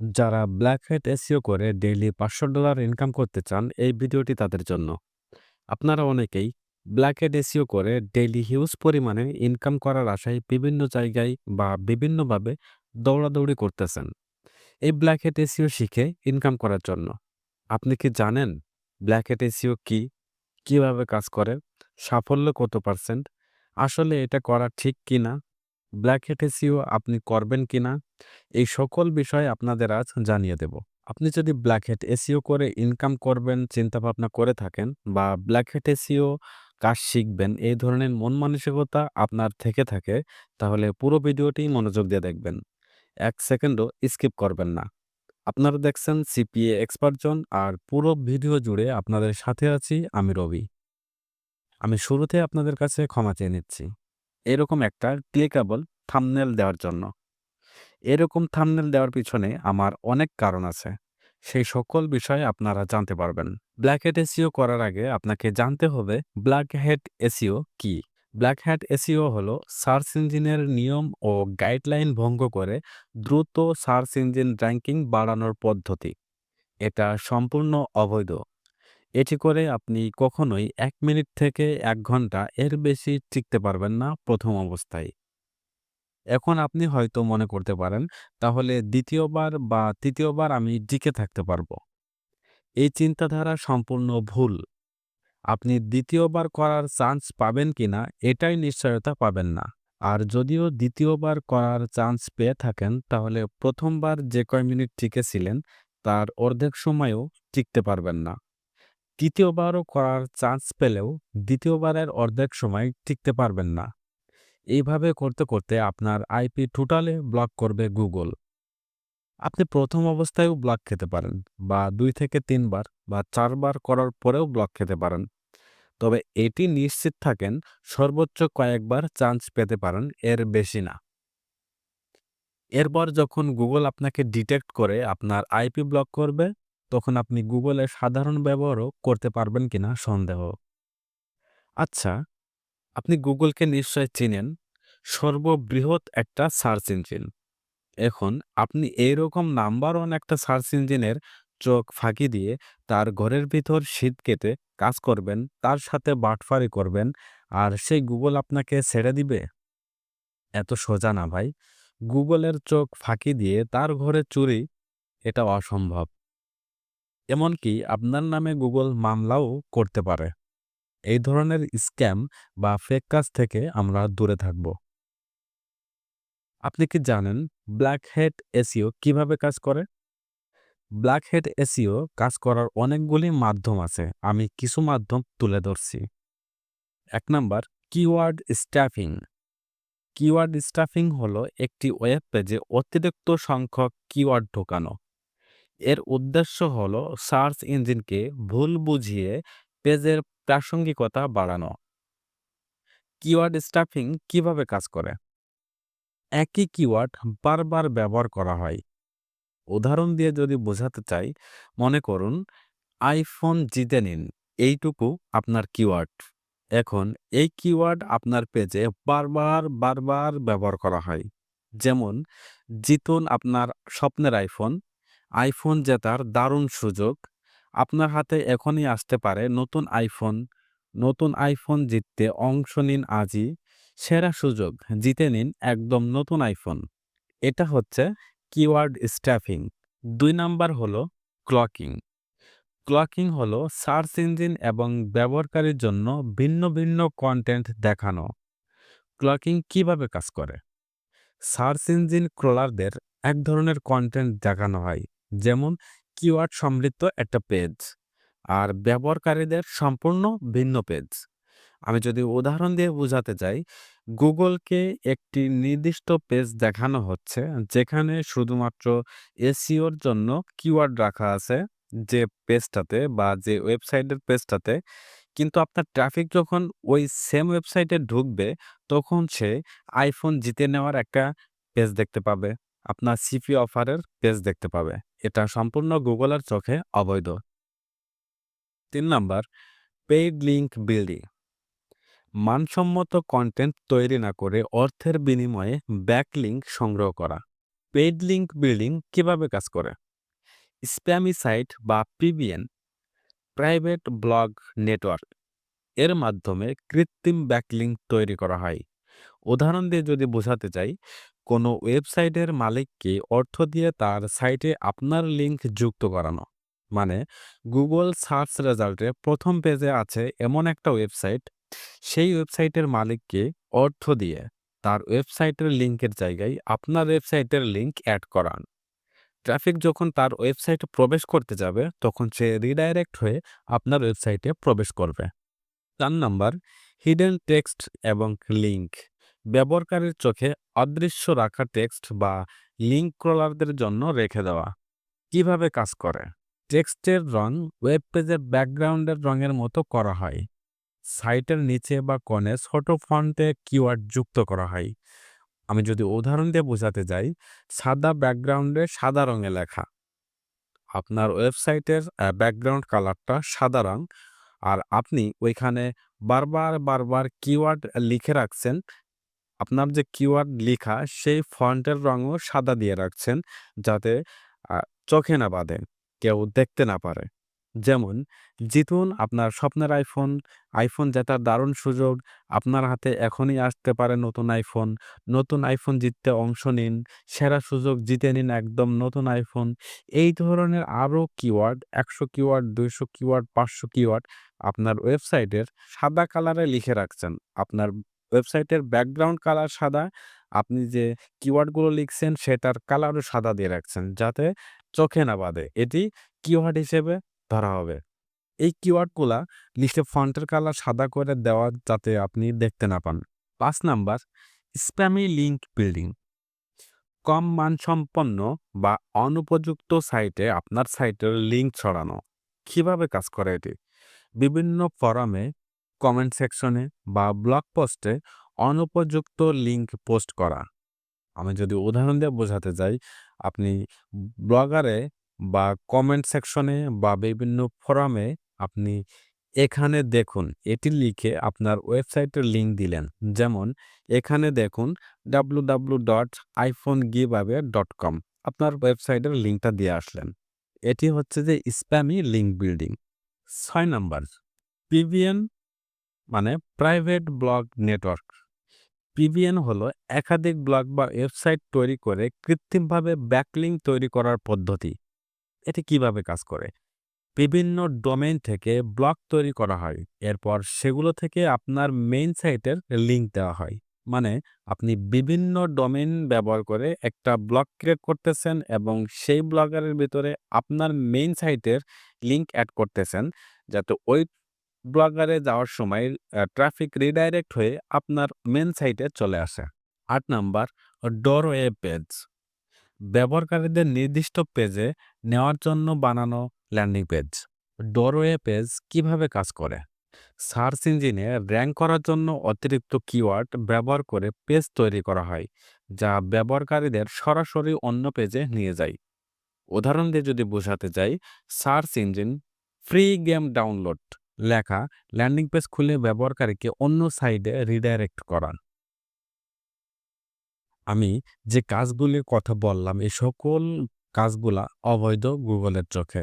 যারা black hat SEO করে daily পাঁচশো ডলার ইনকাম করতে চান, এই ভিডিওটি তাদের জন্য। আপনারা অনেকেই ব্ল্যাক হ্যাট এসিও করে ডেইলি হিউজ পরিমাণে ইনকাম করার আশায় বিভিন্ন জায়গায় বা বিভিন্নভাবে দৌড়াদৌড়ি করতেছেন। এই ব্ল্যাক হ্যাট এসিও শিখে ইনকাম করার জন্য। আপনি কি জানেন ব্ল্যাক হ্যাট এসিও কি? কীভাবে কাজ করে? সাফল্য কত পার্সেন্ট আসলে এটা করা ঠিক কিনা? ব্ল্যাক হ্যাট এসিও আপনি করবেন কিনা? এই সকল বিষয় আপনাদের আজ জানিয়ে দেব। আপনি যদি ব্ল্যাক হ্যাট এসইও করে ইনকাম করবেন চিন্তা ভাবনা করে থাকেন বা ব্ল্যাক হ্যাট এসইও কাজ শিখবেন, এই ধরনের মন মানসিকতা আপনার থেকে থাকে, তাহলে পুরো ভিডিওটি মনোযোগ দিয়ে দেখবেন। এক সেকেন্ডও স্কিপ করবেন না। আপনারা দেখছেন সিপিএ এক্সপার্টজন আর পুরো ভিডিও জুড়ে আপনাদের সাথে আছি আমি রবি। আমি শুরুতে আপনাদের কাছে ক্ষমা চেয়ে নিচ্ছি। এরকম একটা ক্লিকাবল থামনেল দেওয়ার জন্য। এরকম থামনেল দেওয়ার পিছনে আমার অনেক কারণ আছে। সেই সকল বিষয়ে আপনারা জানতে পারবেন। ব্ল্যাক হেড এসিও করার আগে আপনাকে জানতে হবে ব্ল্যাক হেড এসিও কি? ব্ল্যাক হ্যাট এসিও হলো সার্চ ইঞ্জিনের নিয়ম ও গাইডলাইন ভঙ্গ করে দ্রুত সার্চ ইঞ্জিন র্যাঙ্কিং বাড়ানোর পদ্ধতি। এটা সম্পূর্ণ অবৈধ। এটি করে আপনি কখনোই এক মিনিট থেকে এক ঘণ্টা এর বেশি টিকতে পারবেন না প্রথম অবস্থায়। এখন আপনি হয়তো মনে করতে পারেন, তাহলে দ্বিতীয়বার বা তৃতীয়বার আমি টিকে থাকতে পারব। এই চিন্তাধারা সম্পূর্ণ ভুল। আপনি দ্বিতীয়বার করার চান্স পাবেন কিনা, এটাই নিশ্চয়তা পাবেন না। আর যদিও দ্বিতীয়বার করার চান্স পেয়ে থাকেন, তাহলে প্রথমবার যে কয় মিনিট টিকেছিলেন, তার অর্ধেক সময়ও টিকতে পারবেন না। তৃতীয়বারও করার চান্স পেলেও দ্বিতীয়বারের অর্ধেক সময় টিকতে পারবেন না। এইভাবে করতে করতে আপনার আইপি টোটালে ব্লক করবে গুগল আপনি প্রথম অবস্থায়ও ব্লক খেতে পারেন বা দুই থেকে তিনবার বা চারবার করার পরেও ব্লক খেতে পারেন। তবে এটি নিশ্চিত থাকেন সর্বোচ্চ কয়েকবার চান্স পেতে পারেন, এর বেশি না। এরপর যখন গুগল আপনাকে ডিটেক্ট করে আপনার আইপি ব্লক করবে, তখন আপনি গুগলের সাধারণ ব্যবহারও করতে পারবেন কিনা সন্দেহ। আচ্ছা আপনি গুগলকে নিশ্চয় চিনেন সর্ববৃহৎ একটা সার্চ ইঞ্জিন। এখন আপনি এইরকম নাম্বার ওয়ান একটা সার্চ ইঞ্জিনের চোখ ফাঁকি দিয়ে তার ঘরের ভিতর শীত কেটে কাজ করবেন, তার সাথে বাটফারি করবেন, আর সেই গুগল আপনাকে ছেড়ে দিবে? এত সোজা না ভাই। গুগলের চোখ ফাঁকি দিয়ে তার ঘরে চুরি, এটা অসম্ভব। এমনকি আপনার নামে গুগল মামলাও করতে পারে। এই ধরনের স্ক্যাম বা ফেক কাজ থেকে আমরা দূরে থাকব। আপনি কি জানেন ব্ল্যাক হেড এসিও কীভাবে কাজ করে? ব্ল্যাক হেড এসিও কাজ করার অনেকগুলি মাধ্যম আছে, আমি কিছু মাধ্যম তুলে ধরছি। এক number, keyword stuffing. Keyword stuffing হলো একটি ওয়েব পেজে অতিরিক্ত সংখ্যক কিওয়ার্ড ঢোকানো। এর উদ্দেশ্য হলো সার্চ ইঞ্জিনকে ভুল বুঝিয়ে পেজের প্রাসঙ্গিকতা বাড়ানো। কিওয়ার্ড স্টাফিং কীভাবে কাজ করে? একই কিওয়ার্ড বারবার ব্যবহার করা হয়। উদাহরণ দিয়ে যদি বোঝাতে চাই, মনে করুন আইফোন জিতে নিন, এইটুকু আপনার কিওয়ার্ড এখন এই কিওয়ার্ড আপনার পেজে বারবার বারবার ব্যবহার করা হয়। যেমন, জিতুন আপনার স্বপ্নের আইফোন আইফোন জেতার দারুণ সুযোগ, আপনার হাতে এখনই আসতে পারে নতুন আইফোন নতুন আইফোন জিততে অংশ নিন আজই। সেরা সুযোগ, জিতে নিন একদম নতুন আইফোন এটা হচ্ছে কিওয়ার্ড স্ট্যাফিং দুই নাম্বার হলো ক্লকিং ক্লকিং হলো সার্চ ইঞ্জিন এবং ব্যবহারকারীর জন্য ভিন্ন ভিন্ন কন্টেন্ট দেখানো। ক্লকিং কীভাবে কাজ করে? সার্চ ইঞ্জিন ক্রলারদের এক ধরনের কন্টেন্ট দেখানো হয়, যেমন কিওয়ার্ড সমৃদ্ধ একটা পেজ আর ব্যবহারকারীদের সম্পূর্ণ ভিন্ন পেজ আমি যদি উদাহরণ দিয়ে বোঝাতে চাই, গুগলকে একটি নির্দিষ্ট পেজ দেখানো হচ্ছে, যেখানে শুধুমাত্র এসিওর জন্য কিওয়ার্ড রাখা আছে যে পেজটাতে বা যে ওয়েবসাইটের পেজটাতে। কিন্তু আপনার ট্রাফিক যখন ওই সেম ওয়েবসাইটে ঢুকবে, তখন সে আইফোন জিতে নেওয়ার একটা পেজ দেখতে পাবে, আপনার সিপি অফারের পেজ দেখতে পাবে। এটা সম্পূর্ণ গুগলের চোখে অবৈধ। তিন নাম্বার, পেইড লিঙ্ক বিল্ডিং। মানসম্মত কন্টেন্ট তৈরি না করে অর্থের বিনিময়ে ব্যাকলিঙ্ক সংগ্রহ করা পেইড লিঙ্ক বিল্ডিং কীভাবে কাজ করে স্প্যামি সাইট বা পিবিএন প্রাইভেট ব্লগ নেটওয়ার্ক এর মাধ্যমে কৃত্রিম ব্যাকলিঙ্ক তৈরি করা হয়। উদাহরণ দিয়ে যদি বোঝাতে চাই, কোনো ওয়েবসাইটের মালিককে অর্থ দিয়ে তার সাইটে আপনার লিঙ্ক যুক্ত করানো মানে গুগল সার্চ রেজাল্টে প্রথম পেজে আছে এমন একটা ওয়েবসাইট সেই ওয়েবসাইটের মালিককে অর্থ দিয়ে তার ওয়েবসাইটের লিঙ্কের জায়গায় আপনার ওয়েবসাইটের লিঙ্ক অ্যাড করান। ট্রাফিক যখন তার ওয়েবসাইটে প্রবেশ করতে যাবে, তখন সে রিডাইরেক্ট হয়ে আপনার ওয়েবসাইটে প্রবেশ করবে। চার নাম্বার, হিডেন টেক্সট এবং লিঙ্ক ব্যবহারকারীর চোখে অদৃশ্য রাখা টেক্সট বা লিঙ্ক ক্রলারদের জন্য রেখে দেওয়া। কীভাবে কাজ করে? টেক্সটের রং ওয়েব পেজের ব্যাকগ্রাউন্ডের রঙের মতো করা হয়। সাইটের নিচে বা কনে ছোট ফন্টে কিওয়ার্ড যুক্ত করা হয়। আমি যদি উদাহরণ দিয়ে বোঝাতে যাই, সাদা ব্যাকগ্রাউন্ডে সাদা রঙে লেখা। আপনার ওয়েবসাইটের ব্যাকগ্রাউন্ড কালারটা সাদা রং। আর আপনি ওইখানে বারবার বারবার কিওয়ার্ড লিখে রাখছেন। আপনার যে কিওয়ার্ড লেখা, সেই ফন্টের রঙও সাদা দিয়ে রাখছেন যাতে চোখে না বাঁধে, কেউ দেখতে না পারে। যেমন, জিতুন আপনার স্বপ্নের আইফোন আইফোন জেতার দারুণ সুযোগ, আপনার হাতে এখনই আসতে পারে নতুন আইফোন নতুন আইফোন জিততে অংশ নিন, সেরা সুযোগ জিতে নিন একদম নতুন আইফোন এই ধরনের আরও কিওয়ার্ড একশো কিওয়ার্ড দুইশো কিওয়ার্ড পাঁচশো কিওয়ার্ড আপনার ওয়েবসাইটের সাদা কালারে লিখে রাখছেন। আপনার ওয়েবসাইটের ব্যাকগ্রাউন্ড কালার সাদা, আপনি যে কিওয়ার্ডগুলো লিখছেন সেটার কালারও সাদা দিয়ে রাখছেন যাতে চোখে না বাঁধে। এটি কিওয়ার্ড হিসেবে ধরা হবে। এই কিওয়ার্ডগুলা লিস্টে ফন্টের কালার সাদা করে দেওয়া যাতে আপনি দেখতে না পান। পাঁচ নাম্বার, স্প্যামি লিঙ্ক বিল্ডিং। কম মানসম্পন্ন বা অনুপযুক্ত সাইটে আপনার সাইটের লিঙ্ক ছড়ানো। কীভাবে কাজ করে এটি? বিভিন্ন ফরামে, কমেন্ট সেকশনে বা ব্লগ পোস্টে অনুপযুক্ত লিঙ্ক পোস্ট করা। আমি যদি উদাহরণ দিয়ে বোঝাতে যাই, আপনি ব্লগারে বা কমেন্ট সেকশনে বা বিভিন্ন ফোরামে আপনি এখানে দেখুন, এটি লিখে আপনার ওয়েবসাইটের লিঙ্ক দিলেন। যেমন, এখানে দেখুন W W dot iPhone give dot com আপনার ওয়েবসাইটের লিঙ্কটা দিয়ে আসলেন। এটি হচ্ছে যে স্প্যামি লিঙ্ক বিল্ডিং ছয় number P V private blog network পিভিএন হলো একাধিক ব্লগ বা ওয়েবসাইট তৈরি করে কৃত্রিমভাবে ব্যাকলিং তৈরি করার পদ্ধতি। এটি কীভাবে কাজ করে? বিভিন্ন ডোমেইন থেকে ব্লক তৈরি করা হয়। এরপর সেগুলো থেকে আপনার মেইন সাইটের লিঙ্ক দেওয়া হয়। মানে আপনি বিভিন্ন ডোমেইন ব্যবহার করে একটা ব্লগ ক্রিয়েট করতেছেন এবং সেই ব্লগারের ভিতরে আপনার মেইন সাইটের লিঙ্ক অ্যাড করতেছেন। যাতে ওই ব্লগারে যাওয়ার সময় ট্রাফিক রিডাইরেক্ট হয়ে আপনার মেন সাইটে চলে আসে। আট নাম্বার ডোরওয়ে পেজ। ব্যবহারকারীদের নির্দিষ্ট পেজে নেওয়ার জন্য বানানো ল্যান্ডিং পেজ। ডোরওয়ে পেজ কীভাবে কাজ করে? সার্চ ইঞ্জিনে র্যাঙ্ক করার জন্য অতিরিক্ত কিওয়ার্ড ব্যবহার করে পেজ তৈরি করা হয়, যা ব্যবহারকারীদের সরাসরি অন্য পেজে নিয়ে যায়। উদাহরণ দিয়ে যদি বোঝাতে চাই search engine free game download লেখা ল্যান্ডিং পেজ খুলে ব্যবহারকারীকে অন্য সাইডে রিডাইরেক্ট করান। আমি যে কাজগুলির কথা বললাম এই সকল কাজগুলা অবৈধ গুগলের চোখে।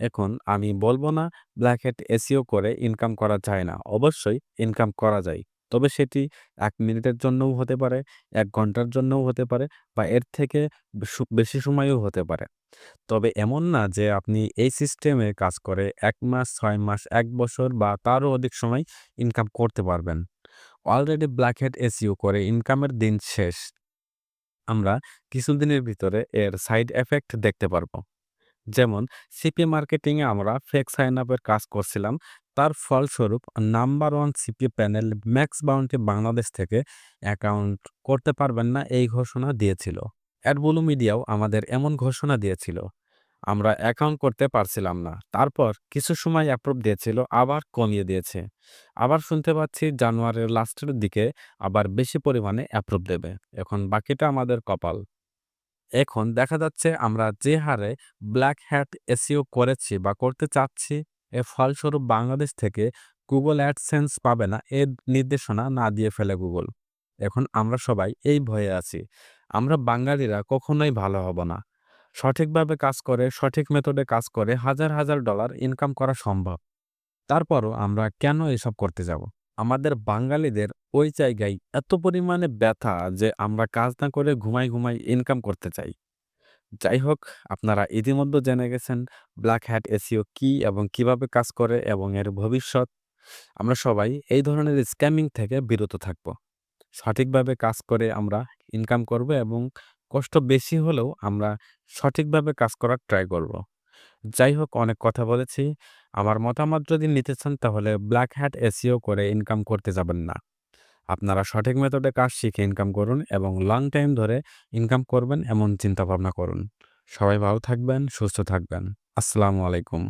এখন আমি বলব না ব্ল্যাক হ্যাট এসিও করে ইনকাম করা যায় না, অবশ্যই ইনকাম করা যায়। তবে সেটি এক মিনিটের জন্যও হতে পারে, এক ঘণ্টার জন্যও হতে পারে বা এর থেকে বেশি সময়ও হতে পারে। তবে এমন না যে আপনি এই সিস্টেমে কাজ করে এক মাস, ছয় মাস, এক বছর বা তারও অধিক সময় ইনকাম করতে পারবেন। অলরেডি ব্ল্যাক হেড এসিও করে ইনকামের দিন শেষ। আমরা কিছুদিনের ভিতরে এর সাইড এফেক্ট দেখতে পারব। যেমন, সিপি মার্কেটিংয়ে আমরা ফেক সাইন আপের কাজ করছিলাম। তার ফলস্বরূপ number one CP panel Max Bounty Bangladesh থেকে অ্যাকাউন্ট করতে পারবেন না এই ঘোষণা দিয়েছিল। অ্যাডবুলু মিডিয়াও আমাদের এমন ঘোষণা দিয়েছিল। আমরা অ্যাকাউন্ট করতে পারছিলাম না। তারপর কিছু সময় অ্যাপ্রুভ দিয়েছিল, আবার কমিয়ে দিয়েছে। আবার শুনতে পাচ্ছি জানুয়ারির লাস্টের দিকে আবার বেশি পরিমাণে অ্যাপ্রুভ দেবে। এখন বাকিটা আমাদের কপাল। এখন দেখা যাচ্ছে আমরা যে হারে ব্ল্যাক হ্যাট এসিও করেছি বা করতে চাচ্ছি, এর ফলস্বরূপ বাংলাদেশ থেকে গুগল অ্যাডসেন্স পাবে না, এর নির্দেশনা না দিয়ে ফেলে গুগল এখন আমরা সবাই এই ভয়ে আছি। আমরা বাঙালিরা কখনোই ভালো হব না। সঠিকভাবে কাজ করে, সঠিক মেথডে কাজ করে হাজার, হাজার ডলার ইনকাম করা সম্ভব। তারপরও আমরা কেন এসব করতে যাব? আমাদের বাঙালিদের ওই জায়গায় এত পরিমাণে ব্যথা যে আমরা কাজ না করে ঘুমাই, ঘুমাই ইনকাম করতে চাই। যাই হোক, আপনারা ইতিমধ্যে জেনে গেছেন ব্ল্যাক হ্যাট এসিও কি এবং কীভাবে কাজ করে এবং এর ভবিষ্যৎ। আমরা সবাই এই ধরনের স্ক্যামিং থেকে বিরত থাকব। সঠিকভাবে কাজ করে আমরা ইনকাম করব এবং কষ্ট বেশি হলেও আমরা সঠিকভাবে কাজ করার ট্রাই করব। যাই হোক অনেক কথা বলেছি। আমার মতামত যদি নিতে চান তাহলে ব্ল্যাক হ্যাট এসিও করে ইনকাম করতে যাবেন না। আপনারা সঠিক মেথডে কাজ শিখে ইনকাম করুন এবং লং টাইম ধরে ইনকাম করবেন এমন চিন্তাভাবনা করুন। সবাই ভালো থাকবেন, সুস্থ থাকবেন। আসসালামু আলাইকুম।